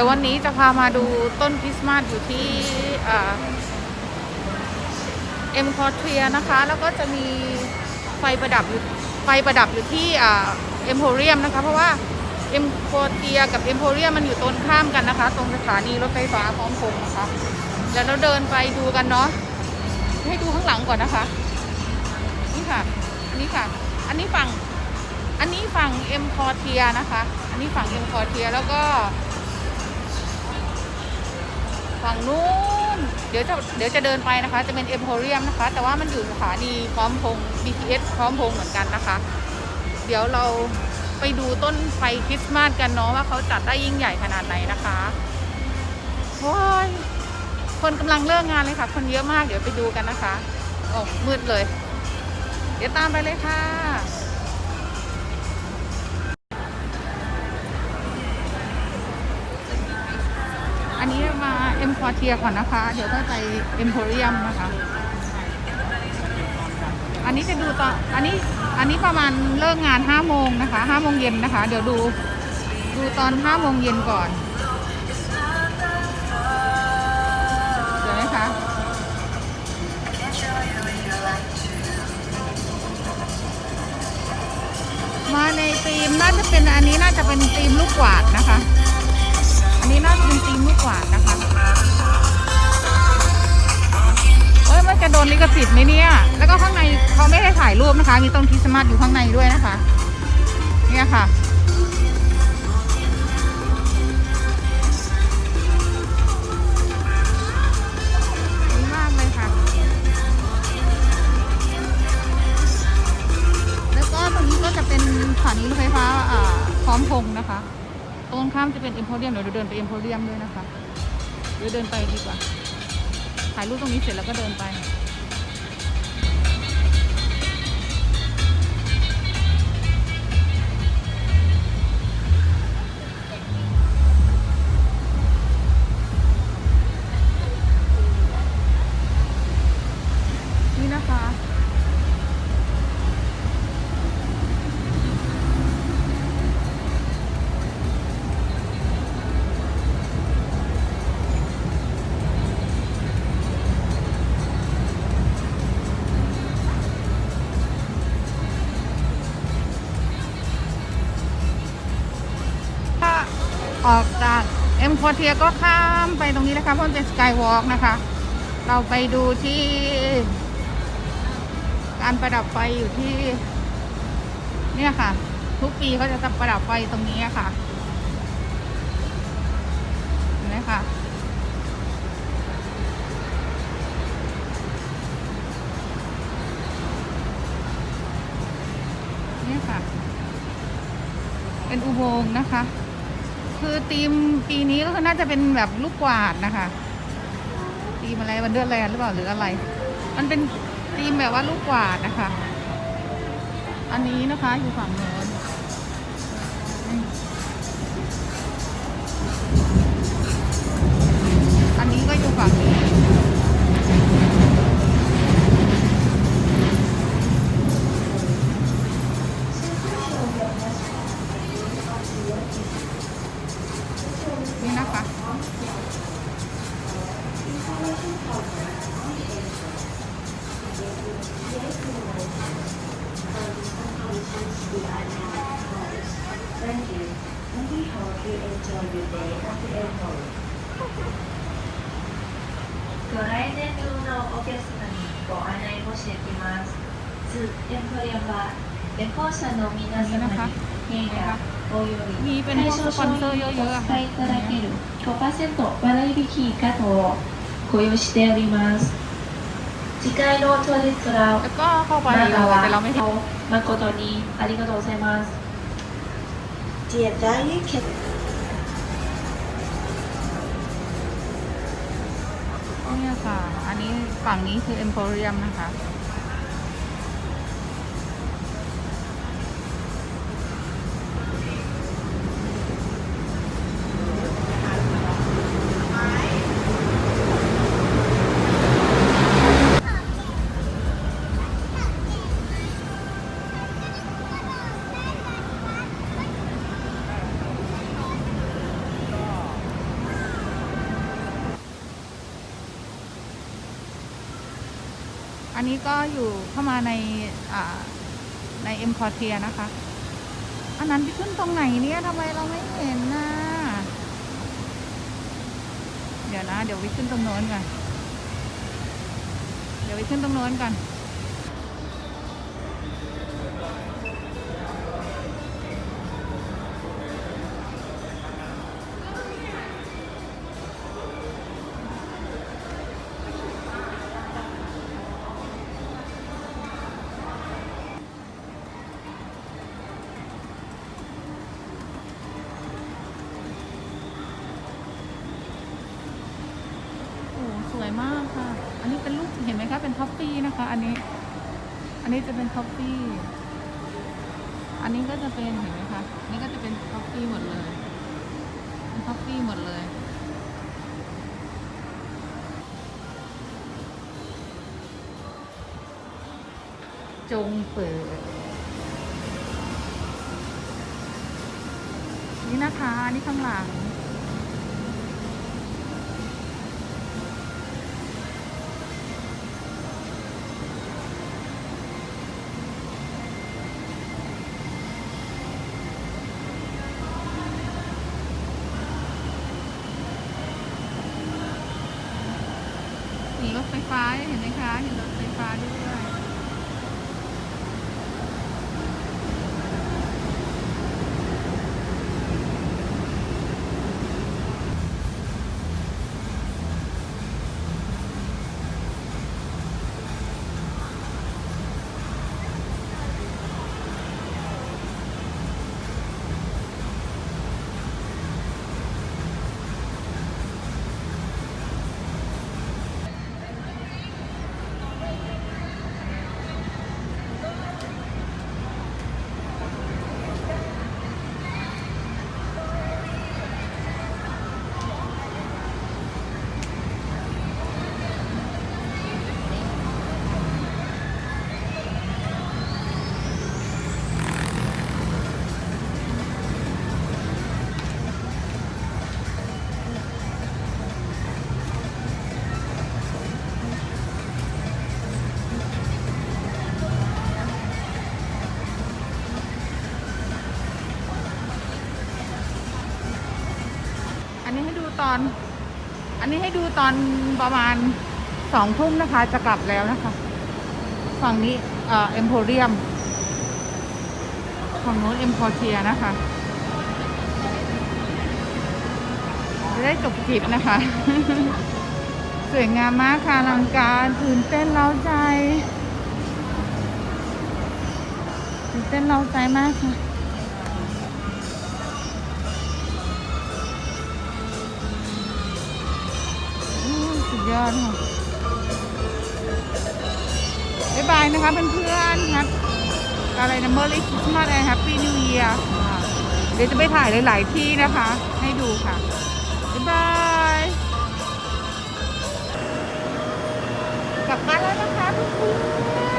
ดี๋ยววันนี้จะพามาดูต้นคริสต์มาสอยู่ที่เอ็มคอเทียนะคะ แล้วก็จะมีไฟประดับอยู่ไฟประดับอยู่ที่เอ็มโพเรียมนะคะ เพราะว่าเอ็มคอเทียกับเอ็มโพเรียมมันอยู่ตรงข้ามกันนะคะ ตรงสถานีรถไฟฟ้าพร้อมพงนะคะเดี๋ยวเราเดินไปดูกันเนาะให้ดูข้างหลังก่อนนะคะ นี่ค่ะ อันนี้ค่ะ อันนี้ฝั่ง อันนี้ฝั่งเอ็มคอเทียนะคะ อันนี้ฝั่งเอ็มคอเทียแล้วก็ นู้นเดี๋ยวจะเดี๋ยวจะเดินไปนะคะ จะเป็นเอ็มโพเรียมนะคะ แต่ว่ามันอยู่สถานีพร้อมพง BTS พร้อมพงเหมือนกันนะคะ เดี๋ยวเราไปดูต้นไฟคริสต์มาสกันเนาะว่าเขาจัดได้ยิ่งใหญ่ขนาดไหนนะคะโอ้ยคนกำลังเลิกงานเลยค่ะ คนเยอะมากเดี๋ยวไปดูกันนะคะโอ้มืดเลย เดี๋ยวตามไปเลยค่ะ เอ็มคอเทียก่อนนะคะ เดี๋ยวก็ไปเอ็มโพเรียมนะคะ อันนี้จะดูตอนอันนี้อันนี้ประมาณเลิกงานห้าโมงนะคะห้าโมงเย็นนะคะ เดี๋ยวดูดูตอนห้าโมงเย็นก่อนเดี๋ยวนะคะมาในธีมน่าจะเป็นอันนี้น่าจะเป็นธีมลูกกวาดนะคะ นี้น่าจะเป็นธีมลูกกว่านะคะเอ้ยมันจะโดนลิขสิทธิ์ไหมเนี่ย แล้วก็ข้างในเขาไม่ให้ถ่ายรูปนะคะ มีต้นคริสต์มาสอยู่ข้างในด้วยนะคะ เนี่ยค่ะดีมากเลยค่ะแล้วก็ตรงนี้ก็จะเป็นสถานีรถไฟฟ้าพร้อมพงนะคะ ตรงข้ามจะเป็นเอ็มโพเรียมเดี๋ยวเราเดินไปเอ็มโพเรียมด้วยนะคะเดี๋ยวเดินไปดีกว่า ถ่ายรูปตรงนี้เสร็จแล้วก็เดินไป ออกจากเอ็มคอเทียก็ข้ามไปตรงนี้นะคะเพราะมันเป็นสกายวอล์กนะคะ เราไปดูที่ การประดับไฟอยู่ที่ เนี่ยค่ะ ทุกปีเขาจะประดับไฟตรงนี้อะค่ะเห็นไหมคะนี่ค่ะ เป็นอุโมงค์นะคะ คือธีมปีนี้ก็คือน่าจะเป็นแบบลูกกวาดนะคะธีมอะไรวันเดือนแลนด์หรือเปล่าหรืออะไร มันเป็นธีมแบบว่าลูกกวาดนะคะ อันนี้นะคะอยู่ฝั่งโน้นอันนี้ก็อยู่ฝั่งนี้ the item twice. Thank you, and we hope you enjoy your day at the airport. ご来分のお客様にご案内申し上げます。通天これは旅行者の皆様に変化および対象商品お使いいただける5%割引カットをご用意しております。次回の当日は、まだは、誠にありがとうございます。 Dear Diane, can เนี่ยค่ะ อันนี้ฝั่งนี้คือเอ็มโพเรียมนะคะ อันนี้ก็อยู่เข้ามาในในเอ็มคอเทียนะคะ อันนั้นที่ขึ้นตรงไหนเนี่ยทำไมเราไม่เห็นนะเดี๋ยวนะ เดี๋ยวไปขึ้นตรงโน้นก่อน เดี๋ยวไปขึ้นตรงโน้นก่อน เป็นท็อปปี้นะคะ อันนี้ อันนี้จะเป็นท็อปปี้อันนี้ก็จะเป็นเห็นไหมคะนนี้ก็จะเป็นท็อปปี้หมดเลยเป็นท็อปปี้หมดเลยจงเปิด นี่นะคะ นี่ข้างหลัง เห็นรถไฟ้าเห็นไหมคะ เห็นรถไฟฟ้าด้วย ตอน อันนี้ให้ดูตอนประมาณสองทุ่มนะคะ จะกลับแล้วนะคะ ฝั่งนี้เอ่อเอ็มโพเรียมฝั่งโน้นเอ็มพอเทียนะคะจะได้จบจิบนะคะ สวยงามมากค่ะลังการตื่นเต้นเร้าใจตื่นเต้นเร้าใจมากค่ะ ยอดค่ะบ๊ายบายนะคะเพื่อนๆครับอะไรนะ Merry Christmas and Happy New Year ค่ะเดี๋ยวจะไปถ่ายหลายๆที่นะคะ ให้ดูค่ะ บ๊ายบาย กลับบ้านแล้วนะคะเพื่อนๆ